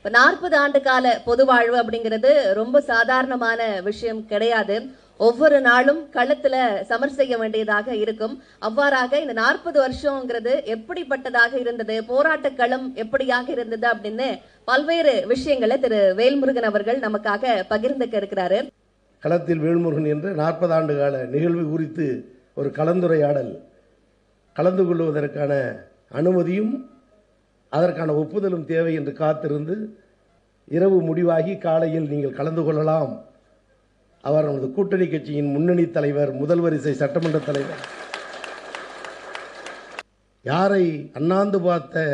இப்போ நாற்பது ஆண்டு கால பொது வாழ்வு அப்படிங்கிறது ரொம்ப சாதாரணமான விஷயம் கிடையாது. ஒவ்வொரு நாளும் களத்துல சமர் செய்ய வேண்டியதாக இருக்கும். அவ்வாறாக இந்த நாற்பது வருஷங்கிறது எப்படிப்பட்டதாக இருந்தது? போராட்ட களம் எப்படியாக இருந்தது அப்படின்னு பல்வேறு விஷயங்களை திரு வேல்முருகன் அவர்கள் நமக்காக பகிர்ந்துக்க இருக்கிறாரு. களத்தில் வேல்முருகன் என்ற நாற்பது ஆண்டு கால நிகழ்வு குறித்து ஒரு கலந்துரையாடல். கலந்து கொள்வதற்கான அனுமதியும் அதற்கான ஒப்புதலும் தேவை என்று காத்திருந்து இரவு முடிவாகி காலையில் நீங்கள் கலந்து கொள்ளலாம். அவர் நமது கூட்டணி கட்சியின் முன்னணி தலைவர் முதல் வரிசை சட்டமன்ற தலைவர். யாரை அண்ணாந்து பார்த்த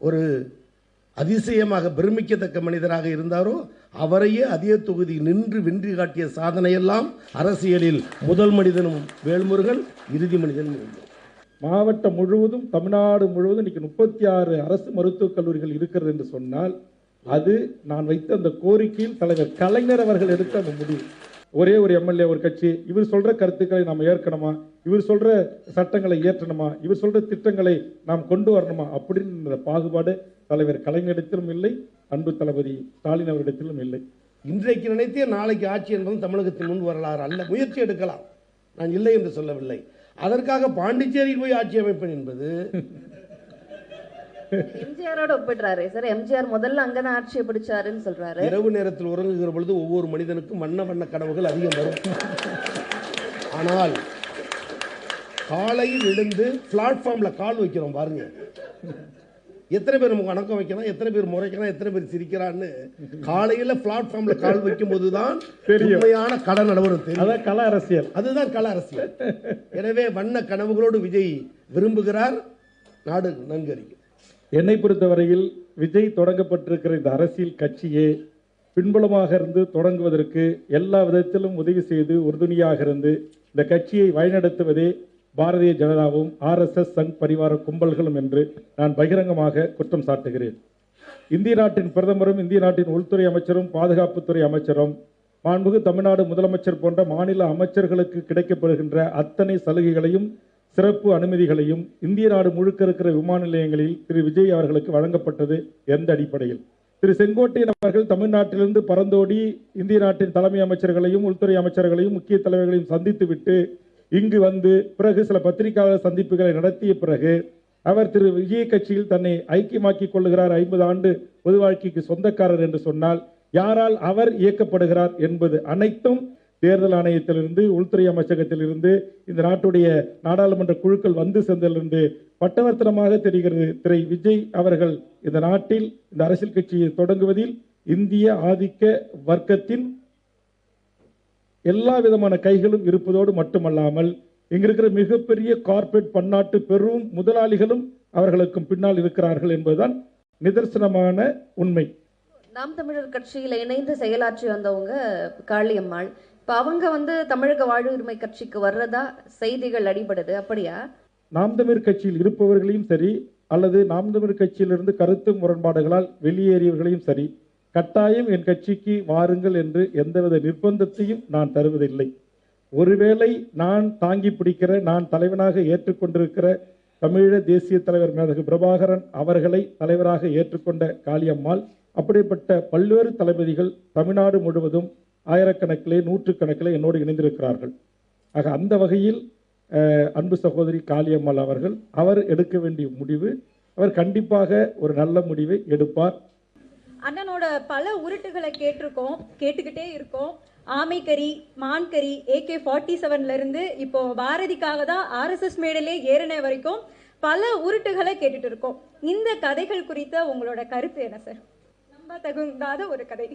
ஒரு அதிசயமாக பிரமிக்கத்தக்க மனிதராக இருந்தாரோ அவரையே அதே தொகுதி நின்று வென்று காட்டிய சாதனையெல்லாம் அரசியலில் முதல் மனிதனும் வேல்முருகன் இறுதி மனிதனும் இருந்தார் மாவட்டம் முழுவதும் தமிழ்நாடு முழுவதும் இன்னைக்கு முப்பத்தி ஆறு அரசு மருத்துவக் கல்லூரிகள் இருக்கிறது என்று சொன்னால் அது நான் வைத்த அந்த கோரிக்கையில் தலைவர் கலைஞர் அவர்கள் எடுத்த அந்த முடிவு. ஒரே ஒரு எம்எல்ஏ ஒரு கட்சி இவர் சொல்ற கருத்துக்களை நாம் ஏற்கணுமா? இவர் சொல்ற சட்டங்களை ஏற்றணுமா இவர் சொல்ற திட்டங்களை நாம் கொண்டு வரணுமா? அப்படின்ற பாகுபாடு தலைவர் கலைஞரிடத்திலும் இல்லை அன்பு தளபதி ஸ்டாலின் அவரிடத்திலும் இல்லை. இன்றைக்கு நினைத்தே நாளைக்கு ஆட்சி என்பதும் தமிழகத்தின் முன் வரலாறு அல்ல. முயற்சி எடுக்கலாம். நான் இல்லை என்று சொல்லவில்லை. அதற்காக பாண்டிச்சேரியில் போய் ஆட்சி அமைப்பேன் என்பது எம்ஜிஆரோட ஒப்பிடுறாரு. சார் எம்ஜிஆர் முதல்ல அங்கதான் ஆட்சியை பிடிச்சாருன்னு சொல்றாரு. இரவு நேரத்தில் உறங்குகிற பொழுது ஒவ்வொரு மனிதனுக்கும் வண்ண வண்ண கனவுகள் அதிகம் வரும். ஆனால் காலையில் எழுந்து பிளாட்ஃபார்ம்ல கால் வைக்கிறோம் பாருங்க. எத்தனை பேர் வணக்கம் வைக்கிறான் எத்தனை பேர் முறைக்கிறான் எத்தனை பேர் சிரிக்கிறான்னு காலையில பிளாட்ஃபார்ம்ல கால் வைக்கும் போதுதான் தெரியும். உண்மையான கல தெரியும். அதான் கல அரசியல். அதுதான் கள அரசியல். எனவே வண்ண கனவுகளோடு விஜய் விரும்புகிறார் நாடு நன்கு அறியும். என்னை பொறுத்தவரையில் விஜய் தொடங்கப்பட்டிருக்கிற இந்த அரசியல் கட்சியே பின்புலமாக இருந்து தொடங்குவதற்கு எல்லா விதத்திலும் உதவி செய்து உறுதுணையாக இருந்து இந்த கட்சியை வழிநடத்துவதே பாரதிய ஜனதாவும் ஆர்எஸ்எஸ் சங் பரிவார கும்பல்களும் என்று நான் பகிரங்கமாக குற்றம் சாட்டுகிறேன். இந்திய நாட்டின் பிரதமரும் இந்திய நாட்டின் உள்துறை அமைச்சரும் பாதுகாப்புத்துறை அமைச்சரும் மாண்புகு தமிழ்நாடு முதலமைச்சர் போன்ற மாநில அமைச்சர்களுக்கு கிடைக்கப்படுகின்ற அத்தனை சலுகைகளையும் சிறப்பு அனுமதிகளையும் இந்திய நாடு முழுக்க இருக்கிற விமான நிலையங்களில் திரு. விஜய் அவர்களுக்கு வழங்கப்பட்டது எந்த அடிப்படையில்? திரு. செங்கோட்டையன் அவர்கள் தமிழ்நாட்டிலிருந்து பறந்தோடி இந்திய நாட்டின் தலைமை அமைச்சர்களையும் உள்துறை அமைச்சர்களையும் முக்கிய தலைவர்களையும் சந்தித்துவிட்டு இங்கு வந்து பிறகு சில பத்திரிகையாளர் சந்திப்புகளை நடத்திய பிறகு அவர் திரு விஜய் கட்சியில் தன்னை ஐக்கியமாக்கிக் கொள்ளுகிறார் ஐம்பது ஆண்டு பொது வாழ்க்கைக்கு சொந்தக்காரர் என்று சொன்னால் யாரால் அவர் இயக்கப்படுகிறார் என்பது அனைத்தும் தேர்தல் ஆணையத்திலிருந்து உள்துறை அமைச்சகத்திலிருந்து இந்த நாட்டுடைய நாடாளுமன்ற குழுக்கள் வந்து சென்றதிலிருந்து பட்டவர்த்தனமாக தெரிகிறது. திரை விஜய் அவர்கள் இந்த நாட்டில் இந்த அரசியல் கட்சியை தொடங்குவதில் இந்திய ஆதிக்க வர்க்கத்தின் எல்லா விதமான கைகளும் இருப்பதோடு மட்டுமல்லாமல் இங்க இருக்கிற மிகப்பெரிய கார்ப்பரேட் பன்னாட்டு பெரும் முதலாளிகளும் அவர்களுக்கும் பின்னால் இருக்கிறார்கள் என்பதுதான் நிதர்சனமான உண்மை. நாம் தமிழர் கட்சியில இணைந்து செயலாற்றி வந்தவங்க காளியம்மாள். இப்ப அவங்க வந்து தமிழக வாழ்வுரிமை கட்சிக்கு வர்றதா செய்திகள் அடிபடுது அப்படியா? நாம் தமிழ் கட்சியில் இருப்பவர்களையும் சரி அல்லது நாம் தமிழ் கட்சியிலிருந்து கருத்து முரண்பாடுகளால் வெளியேறியவர்களையும் சரி கட்டாயம் என் கட்சிக்கு வாருங்கள் என்று எந்தவித நிர்பந்தத்தையும் நான் தருவதில்லை. ஒருவேளை நான் தாங்கி பிடிக்கிற நான் தலைவனாக ஏற்றுக்கொண்டிருக்கிற தமிழீழ தேசிய தலைவர் மேதகு பிரபாகரன் அவர்களை தலைவராக ஏற்றுக்கொண்ட காளியம்மாள் அப்படிப்பட்ட பல்வேறு தளபதிகள் தமிழ்நாடு முழுவதும் ஆயிரக்கணக்கிலே நூற்றுக்கணக்கிலே என்னோடு இணைந்திருக்கிறார்கள். ஆக அந்த வகையில் அன்பு சகோதரி காளியம்மாள் அவர்கள் அவர் எடுக்க வேண்டிய முடிவு அவர் கண்டிப்பாக ஒரு நல்ல முடிவை எடுப்பார். அண்ணனோட பல உருட்டுகளை கேட்டிருக்கோம் கேட்டுக்கிட்டே இருக்கோம். ஆமைக்கறி மான்கறி ஏகே ஃபார்ட்டி செவன்ல இருந்து இப்போ பாரதிக்காக தான் ஆர்எஸ்எஸ் மேடையிலே ஏறின வரைக்கும் பல உருட்டுகளை கேட்டுட்டு இருக்கோம். இந்த கதைகள் குறித்த உங்களோட கருத்து என்ன சார் நம்ப தகுந்தாத ஒரு கதை.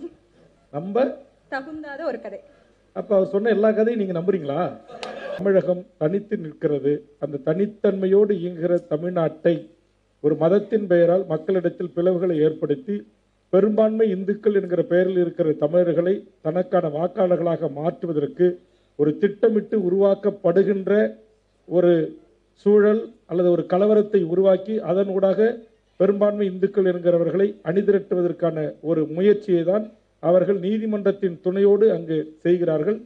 நம்ம தகுந்தாத ஒரு கதை. அப்ப அவர் சொன்ன எல்லா கதையும் நீங்க நம்புறீங்களா? தமிழகம் தனித்து நிற்கிறது. அந்த தனித்தன்மையோடு இயங்குகிற தமிழ்நாட்டை ஒரு மதத்தின் பெயரால் மக்களிடத்தில் பிளவுகளை ஏற்படுத்தி பெரும்பான்மை இந்துக்கள் என்கிற பெயரில் இருக்கிற தமிழர்களை தனக்கான வாக்காளர்களாக மாற்றுவதற்கு ஒரு திட்டமிட்டு உருவாக்கப்படுகின்ற ஒரு சூழல் அல்லது ஒரு கலவரத்தை உருவாக்கி அதன் ஊடாக பெரும்பான்மை இந்துக்கள் என்கிறவர்களை அணிதிரட்டுவதற்கான ஒரு முயற்சியை தான் அவர்கள் நீதிமன்றத்தின் துணையோடு அங்கு செய்கிறார்கள்.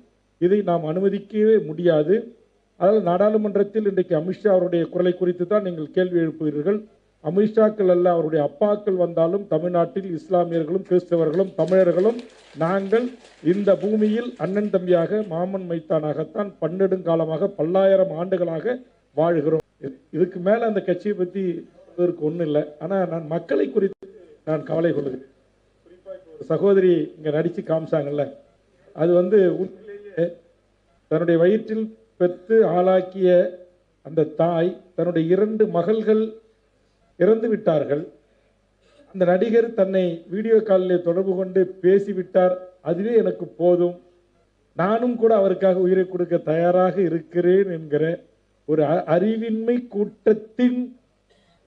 இதை நாம் அனுமதிக்கவே முடியாது. அதனால் நாடாளுமன்றத்தில் இன்றைக்கு அமித்ஷா அவருடைய குரலை குறித்து தான் நீங்கள் கேள்வி எழுப்புகிறீர்கள் அமித்ஷாக்கள் அல்ல அவருடைய அப்பாக்கள் வந்தாலும் தமிழ்நாட்டில் இஸ்லாமியர்களும் கிறிஸ்தவர்களும் தமிழர்களும் நாங்கள் இந்த பூமியில் அண்ணன் தம்பியாக மாமன் மைத்தானாகத்தான் பன்னெடுங்காலமாக பல்லாயிரம் ஆண்டுகளாக வாழ்கிறோம். இது- இதுக்கு மேல அந்த கட்சியை பத்தி இதற்கு ஒன்றும் இல்லை. ஆனால் நான் மக்களை குறித்து நான் கவலை கொள்ளுகிறேன் ஒரு சகோதரி இங்கே நடித்து காமிச்சாங்கல்ல அது வந்து உண்மையிலேயே தன்னுடைய வயிற்றில் பெற்று ஆளாக்கிய அந்த தாய் தன்னுடைய இரண்டு மகள்கள் இறந்து விட்டார்கள். அந்த நடிகர் தன்னை வீடியோ காலில் தொடர்பு கொண்டு பேசிவிட்டார். அதுவே எனக்கு போதும். நானும் கூட அவருக்காக உயிரை கொடுக்க தயாராக இருக்கிறேன் என்கிற ஒரு அறிவின்மை கூட்டத்தின்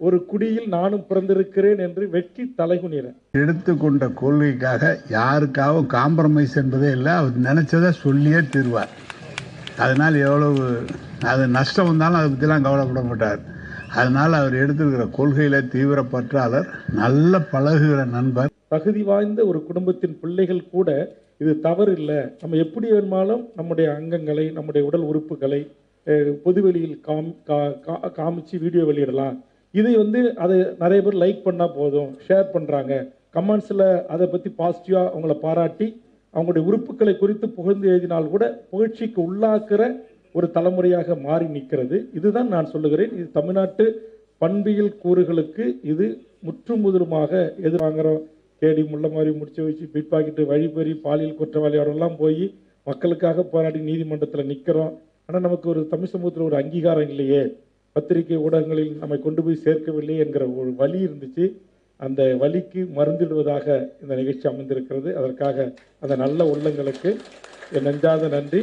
ஒரு குடியில் நானும் பிறந்திருக்கிறேன் என்று வெற்றி தலைகுனிறேன் எடுத்துக்கொண்ட கொள்கைக்காக யாருக்காகவும் காம்ப்ரமைஸ் என்பதே இல்லை. அவர் நினைச்சதை சொல்லியே தீர்வார். அதனால் எவ்வளவு அது நஷ்டம் வந்தாலும் அதை பற்றிலாம் கவலைப்பட மாட்டார். அதனால் அவர் எடுத்திருக்கிற கொள்கையில தீவிர பற்றாளர் நல்ல பழகுகிற நண்பர். தகுதி வாய்ந்த ஒரு குடும்பத்தின் பிள்ளைகள் கூட இது தவறு இல்லை. நம்ம எப்படி வேணுமாலும் நம்முடைய அங்கங்களை நம்முடைய உடல் உறுப்புகளை பொதுவெளியில் காம் கா- கா- காமிச்சு வீடியோ வெளியிடலாம். இதை வந்து அதை நிறைய பேர் லைக் பண்ணால் போதும் ஷேர் பண்ணுறாங்க கமெண்ட்ஸில் அதை பற்றி பாசிட்டிவாக அவங்கள பாராட்டி அவங்களுடைய உறுப்புகளை குறித்து புகழ்ந்து எழுதினால் கூட புகழ்ச்சிக்கு உள்ளாக்குற ஒரு தலைமுறையாக மாறி நிற்கிறது. இதுதான் நான் சொல்லுகிறேன். இது தமிழ்நாட்டு பண்பியல் கூறுகளுக்கு இது முற்றும் முதுலுமாக எதிர்வாங்கிறோம் தேடி முள்ள மாதிரி முடிச்சு வச்சு பிட் பாக்கெட்டு வழிபறி பாலியல் குற்றவாளியோடெல்லாம் போய் மக்களுக்காக போராடி நீதிமன்றத்தில் நிற்கிறோம் ஆனால் நமக்கு ஒரு தமிழ் சமூகத்தில் ஒரு அங்கீகாரம் இல்லையே. பத்திரிகை ஊடகங்களில் நம்மை கொண்டு போய் சேர்க்கவில்லை என்கிற ஒரு வழி இருந்துச்சு. அந்த வழிக்கு மருந்திடுவதாக இந்த நிகழ்ச்சி அமைந்திருக்கிறது. அதற்காக அந்த நல்ல உள்ளங்களுக்கு என் நெஞ்சாத நன்றி.